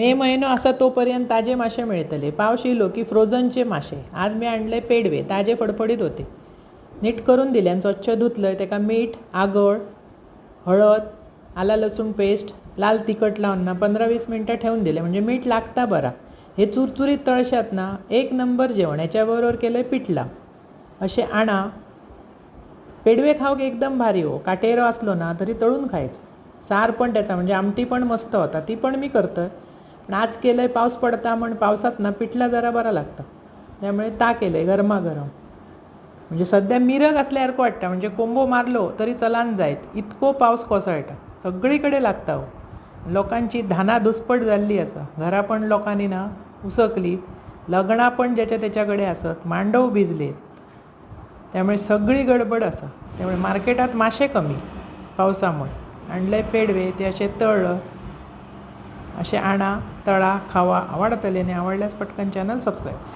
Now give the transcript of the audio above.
मे महिनो असा तोपर्यंत ताजे मासे मिळतले. पावस की फ्रोझनचे मासे. आज मी आणले पेडवे. ताजे फडफडीत होते. नीट करून दिले आणि स्वच्छ धुतलं त्याका मीठ आगळ हळद आला लसूण पेस्ट लाल तिखट लावून ना पंधरा वीस मिनटं ठेवून दिले. म्हणजे मीठ लागता बरा. हे चुरचुरीत तळशात ना एक नंबर जेवण. याच्याबरोबर केलं पिठला. असे आणा. पेडवे खाऊक एकदम भारी हो. काटेरो असलो ना तरी तळून खायचं. सार पण त्याचा. म्हणजे आमटी पण मस्त होता. ती पण मी करतं नाच आज केलंय पाऊस पडता म्हण पावसात ना पिठला जरा बरा लागतं. त्यामुळे ता केलंय गरमागरम. म्हणजे सध्या मिरग असल्यासारखं वाटतं म्हणजे कोंबो मारलो तरी चलान जायत. इतको पाऊस कोसळटा सगळीकडे लागता हो. लोकांची धाना दुसपट जाल्ली आसा घरा पण लोकांनी ना उसकली लग्नां पण ज्याच्या त्याच्याकडे असत. मांडव भिजलेत. त्यामुळे सगळी गडबड असा. त्यामुळे मार्केटात मासे कमी. पावसामुळे. आणले पेडवे ते असे तळलं असे आणा तळा खावा आवडतले आवडल्यास पटकन चॅनल सबस्क्राईब